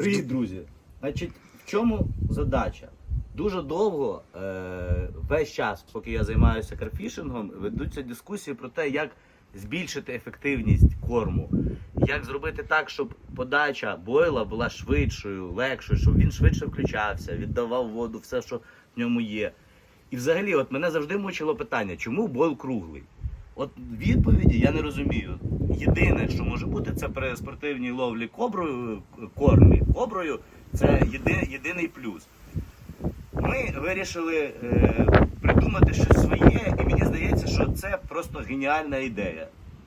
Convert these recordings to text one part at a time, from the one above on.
Привіт, друзі! Значить, в чому задача? Дуже довго, е, весь час, поки я займаюся карфішингом, ведуться дискусії про те, як збільшити ефективність корму, як зробити так, щоб подача бойла була швидшою, легшою, щоб він швидше включався, віддавав воду, все, що в ньому є. І взагалі, от мене завжди мучило питання, чому бойл круглий? От відповіді я не розумію. Єдине, що може бути, це при спортивній ловлі коброю, кормі. Коброю це єди, єдиний плюс. Ми вирішили е, придумати щось своє, і мені здається, що це просто геніальна ідея.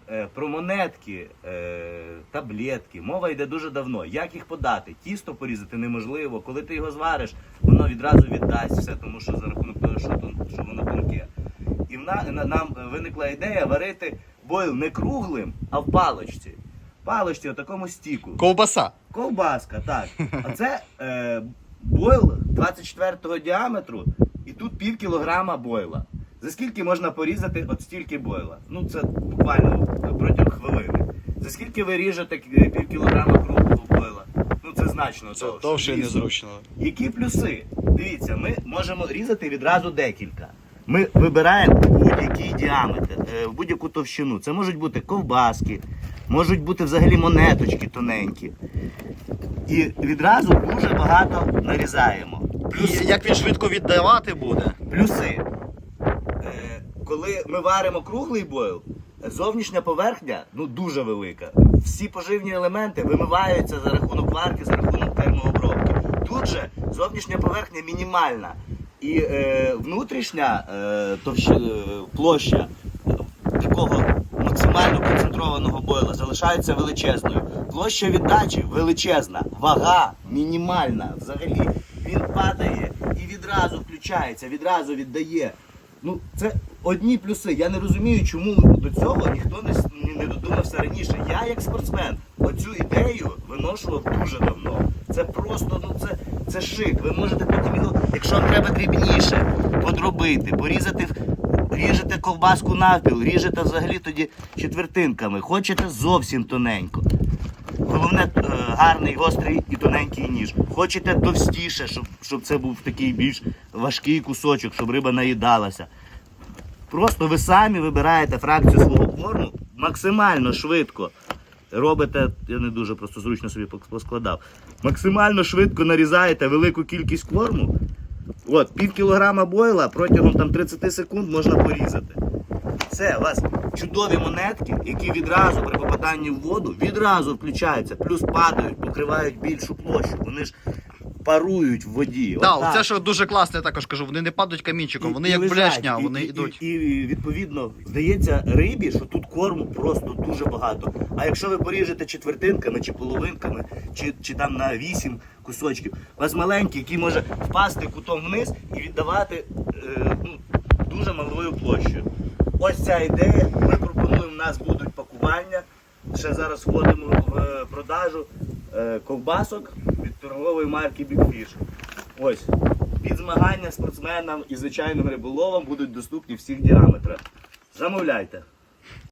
Е, про монетки, е, таблетки. Мова йде дуже давно. Як їх подати? Тісто порізати неможливо. Коли ти його звариш, воно відразу віддасть все, тому що за рахунок того, що, що воно тонке. І в на- нам виникла ідея варити бойл не круглим, а в палочці. Палочці, у такому стіку. Ковбаса. Ковбаска, так. А це е, бойл 24-го діаметру, і тут пів кілограма бойла. За скільки можна порізати от стільки бойла? Ну це буквально протягом хвилини. За скільки ви ріжете пів кілограма круглого бойла? Ну це значно Це довше. довше і незручно. Які плюси? Дивіться, ми можемо різати відразу декілька. Ми вибираємо будь-який діаметр, е, будь-яку товщину. Це можуть бути ковбаски, можуть бути взагалі монеточки тоненькі. І відразу дуже багато нарізаємо. І як він швидко віддавати буде? Плюси. Е, Коли ми варимо круглий бойл, зовнішня поверхня ну, дуже велика. Всі поживні елементи вимиваються за рахунок варки, за рахунок термообробки. Тут же зовнішня поверхня мінімальна. І е, внутрішня е, товщ... е, площа такого максимально концентрованого бойла залишається величезною. Площа віддачі величезна, вага мінімальна взагалі. Він падає і відразу включається, відразу віддає. Ну, це одні плюси. Я не розумію, чому до цього ніхто не, не додумався раніше. Я, як спортсмен, оцю ідею виношував дуже давно. Це просто, ну це, це шик. Ви можете потім його, якщо вам треба дрібніше, подробити, порізати, ріжете ковбаску навпіл, ріжете взагалі тоді четвертинками. Хочете зовсім тоненько. Головне е, гарний, гострий і тоненький ніж. Хочете товстіше, щоб, щоб це був такий більш важкий кусочок, щоб риба наїдалася. Просто ви самі вибираєте фракцію свого корму максимально швидко. Робите, я не дуже просто зручно собі поскладав. Максимально швидко нарізаєте велику кількість корму. От, пів кілограма бойла протягом там, 30 секунд можна порізати. Це у вас чудові монетки, які відразу при попаданні в воду відразу включаються, плюс падають, покривають більшу площу. Вони ж парують в воді. Так, це що дуже класно, я також кажу, вони не падають камінчиком, вони І- і як лежать, блешня, і- вони і, йдуть. І, і відповідно здається рибі, що тут корму просто дуже багато. А якщо ви поріжете четвертинками чи половинками, чи, чи там на вісім кусочків, у вас маленький, який може впасти кутом вниз і віддавати е, ну, дуже малою площею. Ось ця ідея. Ми пропонуємо, у нас будуть пакування. Ще зараз входимо в е, продажу е, ковбасок від торгової марки Big. Ось. Під змагання спортсменам і звичайним риболовам будуть доступні всіх діаметрах. Замовляйте.